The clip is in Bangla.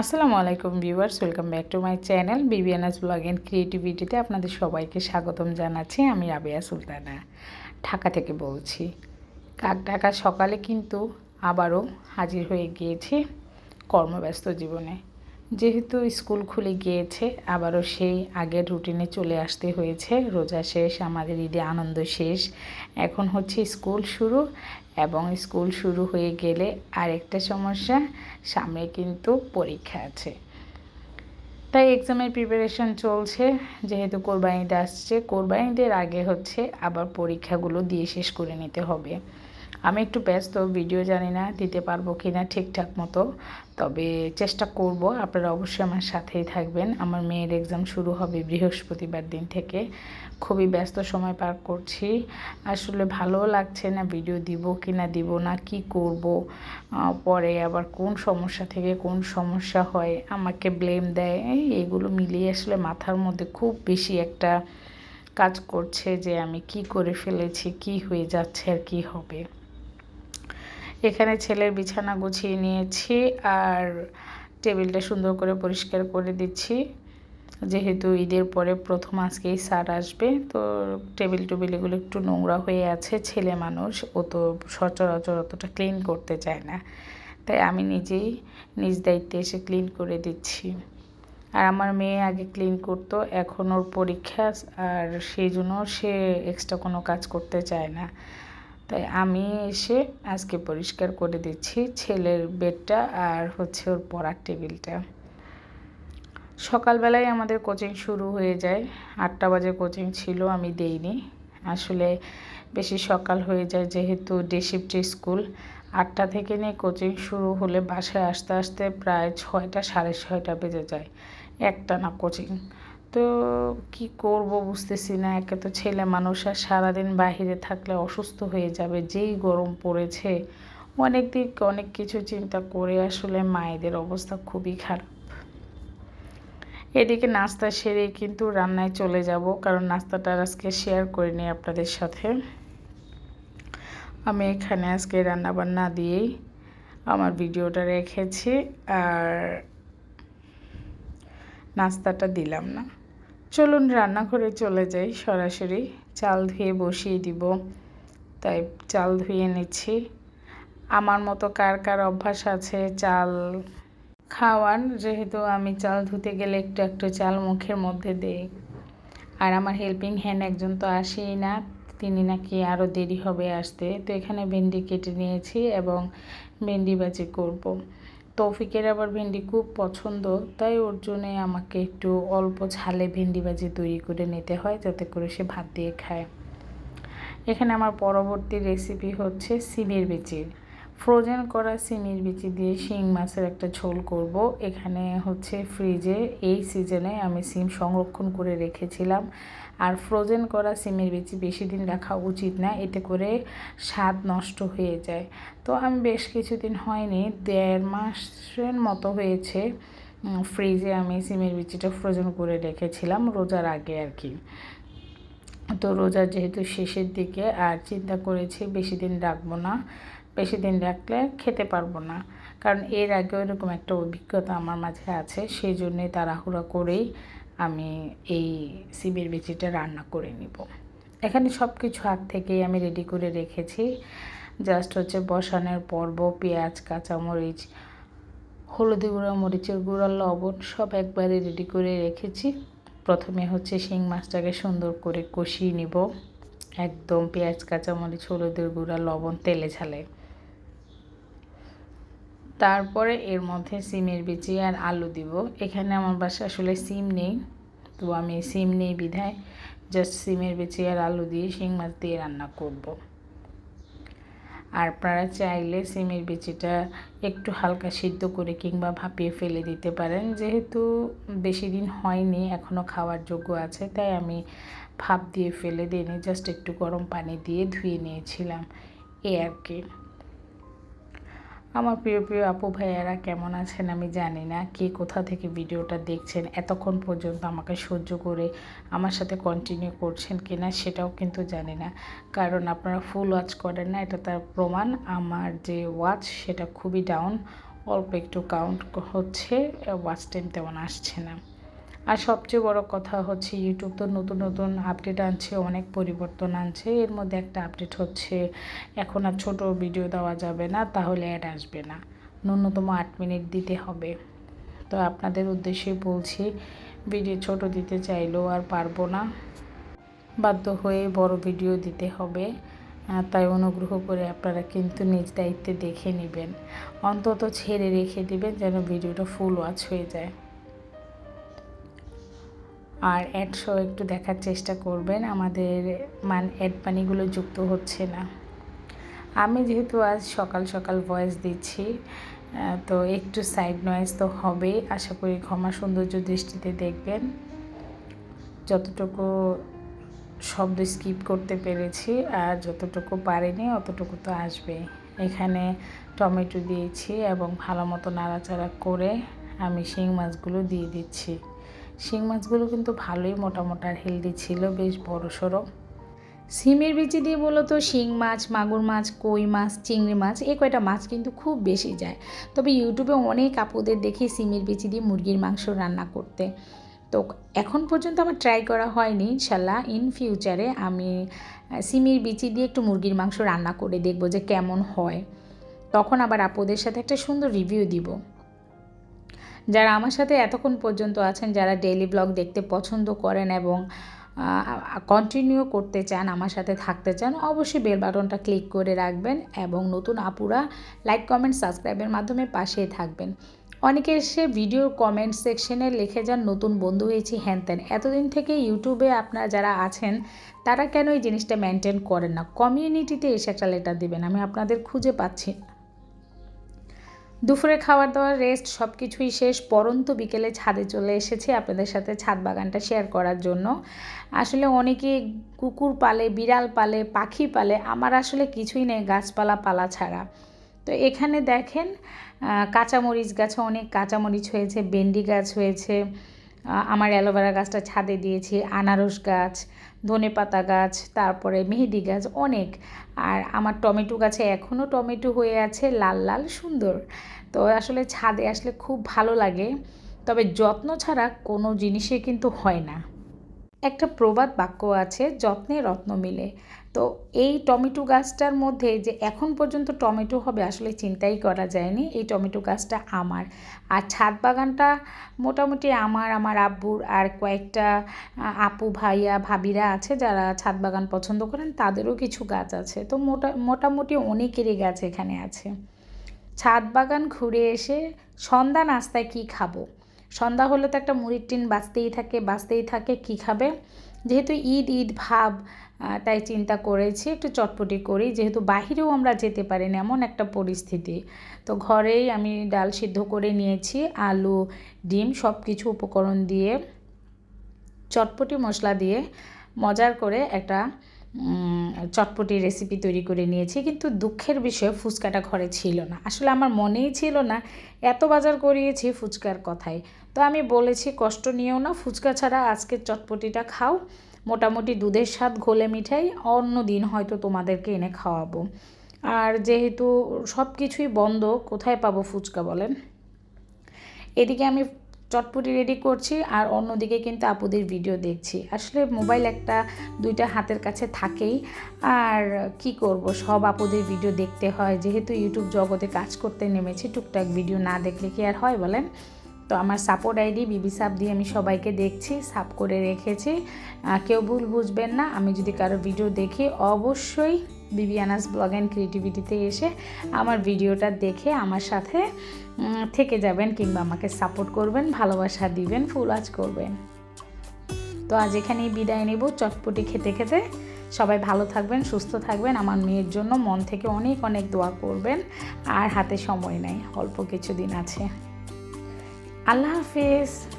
আসসালামু আলাইকুম viewers, welcome back to my channel BBNS blog and ক্রিয়েটিভিটিতে আপনাদের সবাইকে স্বাগতম জানাচ্ছি। আমি রাবেয়া সুলতানা, ঢাকা থেকে বলছি। কাক ঢাকা সকালে কিন্তু আবারও হাজির হয়ে গিয়েছি কর্মব্যস্ত জীবনে। যেহেতু স্কুল খুলে গিয়েছে, আবারও সেই আগের রুটিনে চলে আসতে হয়েছে। রোজা শেষ, আমাদের ঈদে আনন্দ শেষ। এখন হচ্ছে স্কুল শুরু। এবং স্কুল শুরু হয়ে গেলে আরেকটা সমস্যা, সামনে কিন্তু পরীক্ষা আছে। তাই এক্সামের প্রিপারেশন চলছে, যেহেতু কোরবানিতে আসছে, কোরবানিদের আগে হচ্ছে আবার পরীক্ষাগুলো দিয়ে শেষ করে নিতে হবে। আমি একটু ব্যস্ত ভিডিও জানি না, দিতে পারব কি না ঠিকঠাক মতো। তবে চেষ্টা করব, আপনারা অবশ্যই আমার সাথেই থাকবেন। আমার মেয়ের এক্সাম শুরু হবে বৃহস্পতিবার দিন থেকে। খুবই ব্যস্ত সময় পার করছি। আসলে ভালো লাগছে না ভিডিও দিব কি না দিব না, কি করব পরে আবার কোন সমস্যা থেকে কোন সমস্যা হয়, আমাকে ব্লেম দেয়। এগুলো মিলিয়ে আসলে মাথার মধ্যে খুব বেশি একটা কাজ করছে যে আমি কি করে ফেলেছি, কি হয়ে যাচ্ছে আর কি হবে। এখানে ছেলের বিছানা গুছিয়ে নিয়েছি আর টেবিলটা সুন্দর করে পরিষ্কার করে দিচ্ছি। যেহেতু ঈদের পরে প্রথম আজকেই স্যার আসবে, তো টেবিল টেবিল এগুলো একটু নোংরা হয়ে আছে, ছেলে মানুষ, ও তো সচরাচর অতটা ক্লিন করতে চায় না। তাই আমি নিজেই নিজ দায়িত্বে এসে ক্লিন করে দিচ্ছি। আর আমার মেয়ে আগে ক্লিন করতো, এখন ওর পরীক্ষা, আর সেই জন্য সে এক্সট্রা কোনো কাজ করতে চায় না। তাই আমি এসে আজকে পরিষ্কার করে দিচ্ছি ছেলের বেডটা আর হচ্ছে ওর পড়ার টেবিলটা। সকালবেলায় আমাদের কোচিং শুরু হয়ে যায়। আটটা বাজে কোচিং ছিল, আমি দেইনি। আসলে বেশি সকাল হয়ে যায় যেহেতু ডে স্কুল আটটা থেকে নিয়ে কোচিং শুরু হলে বাসায় আসতে আসতে প্রায় ছয়টা, সাড়ে ছয়টা বেজে যায়। একটা না কোচিং তো কি করব বুঝতেছি না। একে তো ছেলে মানুষ, আর সারাদিন বাহিরে থাকলে অসুস্থ হয়ে যাবে, যেই গরম পড়েছে। অনেক দিক, অনেক কিছু চিন্তা করে আসলে মায়েদের অবস্থা খুবই খারাপ। এদিকে নাস্তা সেরে কিন্তু রান্নায় চলে যাব, কারণ নাস্তাটা আজকে শেয়ার করে নিই আপনাদের সাথে। আমি এখানে আজকে রান্নাবান্না দিয়েই আমার ভিডিওটা রেখেছি, আর নাস্তাটা দিলাম না। চলুন রান্নাঘরে চলে যাই, সরাসরি চাল ধুয়ে বসিয়ে দিব। তাই চাল ধুয়ে নিচ্ছি। আমার মতো কার কার অভ্যাস আছে চাল খাওয়ার, যেহেতু আমি চাল ধুতে গেলে একটু একটু চাল মুখের মধ্যে দেই। আর আমার হেল্পিং হ্যান্ড একজন তো আসেই না, তিনি নাকি আরও দেরি হবে আসতে। তো এখানে ভেন্ডি কেটে নিয়েছি এবং ভেন্ডি বাজি করব। তৌফিকের আবার ভেন্ডি খুব পছন্দ, তাই ওর জন্যে আমাকে একটু অল্প ঝালে ভেন্ডি ভাজি তৈরি করে নিতে হয়, যাতে করে সে ভাত দিয়ে খায়। এখানে আমার পরবর্তী রেসিপি হচ্ছে সিমের বিচির ফ্রোজেন করা সিমের বিচি দিয়ে শিং মাছের একটা ঝোল করব। এখানে হচ্ছে ফ্রিজে এই সিজনে আমি সিম সংরক্ষণ করে রেখেছিলাম। আর ফ্রোজেন করা সিমের বিচি বেশি দিন রাখা উচিত না, এতে করে স্বাদ নষ্ট হয়ে যায়। তো আমি বেশ কিছুদিন হয়নি, দেড় মাসের মতো হয়েছে ফ্রিজে আমি সিমের বিচিটা ফ্রোজেন করে রেখেছিলাম রোজার আগে আর কি। তো রোজার যেহেতু শেষের দিকে, আর চিন্তা করেছি বেশি দিন রাখব না, বেশি দিন রাখলে খেতে পারব না। কারণ এর আগেও এরকম একটা অভিজ্ঞতা আমার মাঝে আছে, সেই জন্যে তাড়াহুড়া করেই আমি এই সিমের বিচিটা রান্না করে নিব। এখানে সব কিছু আগ থেকেই আমি রেডি করে রেখেছি। জাস্ট হচ্ছে বসানোর পর্ব, পেঁয়াজ, কাঁচামরিচ, হলুদি গুঁড়া, মরিচের গুঁড়া, লবণ সব একবারে রেডি করে রেখেছি। প্রথমে হচ্ছে শিং মাছটাকে সুন্দর করে কষিয়ে নিব। একদম পেঁয়াজ, কাঁচামরিচ, হলুদের গুঁড়া, লবণ, তেলে ঝালে। তারপরে এর মধ্যে সিমের বিচি আর আলু দিব। এখানে আমার বাসা আসলে সিম নেই, তো আমি সিম নেই বিধায় জাস্ট সিমের বিচি আর আলু দিয়ে শিং মাছ দিয়ে রান্না করব। আর আপনারা চাইলে সিমের বিচিটা একটু হালকা সিদ্ধ করে কিংবা ভাপিয়ে ফেলে দিতে পারেন। যেহেতু বেশি দিন হয়নি এখনও খাওয়ার যোগ্য আছে, তাই আমি ভাপ দিয়ে ফেলে দিইনি জাস্ট একটু গরম পানি দিয়ে ধুয়ে নিয়েছিলাম। এ আর কি। আমার প্রিয় প্রিয় আপু ভাইয়ারা কেমন আছেন আমি জানি না। কে কোথা থেকে ভিডিওটা দেখছেন, এতক্ষণ পর্যন্ত আমাকে সহ্য করে আমার সাথে কন্টিনিউ করছেন কি না সেটাও কিন্তু জানি না। কারণ আপনারা ফুল ওয়াচ করেন না, এটা তার প্রমাণ। আমার যে ওয়াচ সেটা খুবই ডাউন অল্প একটু কাউন্ট হচ্ছে ওয়াচ টাইম তেমন আসছে না। আর সবচেয়ে বড় কথা হচ্ছে ইউটিউব তো নতুন নতুন আপডেট আনছে, অনেক পরিবর্তন আনছে। এর মধ্যে একটা আপডেট হচ্ছে, এখন আর ছোট ভিডিও দেওয়া যাবে না, তাহলে অ্যাড আসবে না। ন্যূনতম আট মিনিট দিতে হবে। তো আপনাদের উদ্দেশ্যে বলছি ভিডিও ছোট দিতে চাইলেও আর পারব না। বাধ্য হয়ে বড় ভিডিও দিতে হবে। তাই অনুগ্রহ করে আপনারা কিন্তু নিজ দায়িত্বে দেখে নেবেন। অন্তত ছেড়ে রেখে দিবেন যেন ভিডিওটা ফুল ওয়াচ হয়ে যায়। আর অ্যাড শো একটু দেখার চেষ্টা করবেন, আমাদের মান অ্যাড মানিগুলো যুক্ত হচ্ছে না। আমি যেহেতু আজ সকাল সকাল ভয়েস দিচ্ছি তো একটু সাইড নয়েজ তো হবেই। আশা করি ক্ষমা সৌন্দর্য দৃষ্টিতে দেখবেন। যতটুকু শব্দ স্কিপ করতে পেরেছি আর যতটুকু পারিনি অতটুকু তো আসবেই। এখানে টমেটো দিয়েছি এবং ভালো মতো নাড়াচাড়া করে আমি শিং মাছগুলো দিয়ে দিচ্ছি। শিং মাছগুলো কিন্তু ভালোই মোটা মোটা আর হেলদি ছিল, বেশ বড় সড়ো। সিমের বিচি দিয়ে বলতো শিং মাছ, মাগুর মাছ, কই মাছ, চিংড়ি মাছ, এই কয়টা মাছ কিন্তু খুব বেশি যায়। তবে ইউটিউবে অনেক আপুদের দেখি সিমের বিচি দিয়ে মুরগির মাংস রান্না করতে। তো এখন পর্যন্ত আমার ট্রাই করা হয়নি, ইনশাল্লাহ ইন ফিউচারে আমি সিমের বিচি দিয়ে একটু মুরগির মাংস রান্না করে দেখব যে কেমন হয়। তখন আবার আপুদের সাথে একটা সুন্দর রিভিউ দিব। যারা আমার সাথে এতক্ষণ পর্যন্ত আছেন, যারা ডেইলি ব্লগ দেখতে পছন্দ করেন এবং কন্টিনিউ করতে চান, আমার সাথে থাকতে চান, অবশ্যই বেল বাটনটা ক্লিক করে রাখবেন এবং নতুন আপুরা লাইক কমেন্ট সাবস্ক্রাইবের মাধ্যমে পাশেই থাকবেন। অনেকে এসে ভিডিও কমেন্ট সেকশনে লিখে যান, নতুন বন্ধু হয়েছি, হ্যান ত্যান। এতদিন থেকে ইউটিউবে আপনারা যারা আছেন, তারা কেন এই জিনিসটা মেনটেন করেন না? কমিউনিটিতে এসে একটা লেটার দেবেন, আমি আপনাদের খুঁজে পাচ্ছি। দুপুরে খাওয়ার দাওয়ার রেস্ট সব কিছুই শেষ, পরন্ত বিকেলে ছাদে চলে এসেছি আপনাদের সাথে ছাদ বাগানটা শেয়ার করার জন্য। আসলে অনেকে কুকুর পালে, বিড়াল পালে, পাখি পালে, আমার আসলে কিছুই নেই গাছপালা পালা ছাড়া। তো এখানে দেখেন কাঁচামরিচ গাছে, অনেক কাঁচামরিচ হয়েছে, ভেন্ডি গাছ হয়েছে আমার অ্যালোভেরা গাছটা ছাদে দিয়েছি, আনারস গাছ ধনে পাতা গাছ, তারপরে মেহেদি গাছ অনেক। আর আমার টমেটো গাছে এখনও টমেটো হয়ে আছে লাল লাল, সুন্দর। তো আসলে ছাদে আসলে খুব ভালো লাগে। তবে যত্ন ছাড়া কোনো জিনিসে কিন্তু হয় না। একটা প্রবাদ বাক্য আছে, যত্নে রত্ন মিলে। তো এই টমেটো গাছটার মধ্যে যে এখন পর্যন্ত টমেটো হবে আসলে চিন্তাই করা যায়নি, এই টমেটো গাছটা আমার। আর ছাদ বাগানটা মোটামুটি আমার আমার আব্বুর আর কয়েকটা আপু, ভাইয়া, ভাবিরা আছে যারা ছাদ বাগান পছন্দ করেন, তাদেরও কিছু গাছ আছে। তো মোটা, মোটামুটি অনেকেরই গাছ এখানে আছে। ছাদ বাগান ঘুরে এসে সন্ধ্যা নাস্তায় কি খাব? সন্ধ্যা হলে তো একটা মুড়ির টিন বাঁচতেই থাকে বাঁচতেই থাকে, কি খাবে? যেহেতু ঈদ ঈদ ভাব তাই চিন্তা করেছি একটু চটপটি করি যেহেতু বাহিরেও আমরা যেতে পারি না, এমন একটা পরিস্থিতি। তো ঘরেই আমি ডাল সিদ্ধ করে নিয়েছি, আলু, ডিম সব কিছু উপকরণ দিয়ে, চটপটি মশলা দিয়ে মজার করে একটা চটপটি রেসিপি তৈরি করে নিয়েছি, কিন্তু দুঃখের বিষয়ে ফুচকাটা ঘরে ছিল না। আসলে আমার মনেই ছিল না এত বাজার করিয়েছি ফুচকার কথাই তো আমি বলেছি, কষ্ট নিয়েও না, ফুচকা ছাড়া আজকের চটপটিটা খাও। মোটামুটি দুধের স্বাদ ঘোলে মিঠাই, অন্য দিন হয়তো তোমাদেরকে এনে খাওয়াবো। আর যেহেতু সব কিছুই বন্ধ, কোথায় পাবো ফুচকা বলেন? এদিকে আমি চটপটি রেডি করছি আর অন্যদিকে কিন্তু আপুদের ভিডিও দেখছি। আসলে মোবাইল একটা দুইটা হাতের কাছে থাকেই। আর কি করব, সব আপুদের ভিডিও দেখতে হয়। যেহেতু ইউটিউব জগতে কাজ করতে নেমেছি, টুকটাক ভিডিও না দেখলে কি আর হয় বলেন? তো আমার সাপোর্ট আইডি বিবি সাপ দিয়ে আমি সবাইকে দেখছি সাপ করে রেখেছি। কেউ ভুল বুঝবেন না, আমি যদি কারও ভিডিও দেখি, অবশ্যই বিবিয়ানাস ব্লগ অ্যান্ড ক্রিয়েটিভিটিতে এসে আমার ভিডিওটা দেখে আমার সাথে থেকে যাবেন কিংবা আমাকে সাপোর্ট করবেন, ভালোবাসা দিবেন ফুল আজ করবেন। তো আজ এখানেই বিদায় নেব। চটপটি খেতে খেতে সবাই ভালো থাকবেন, সুস্থ থাকবেন। আমার মেয়ের জন্য মন থেকে অনেক অনেক দোয়া করবেন। আর হাতে সময় নেই, অল্প কিছুদিন আছে। আল্লাহ হাফিজ।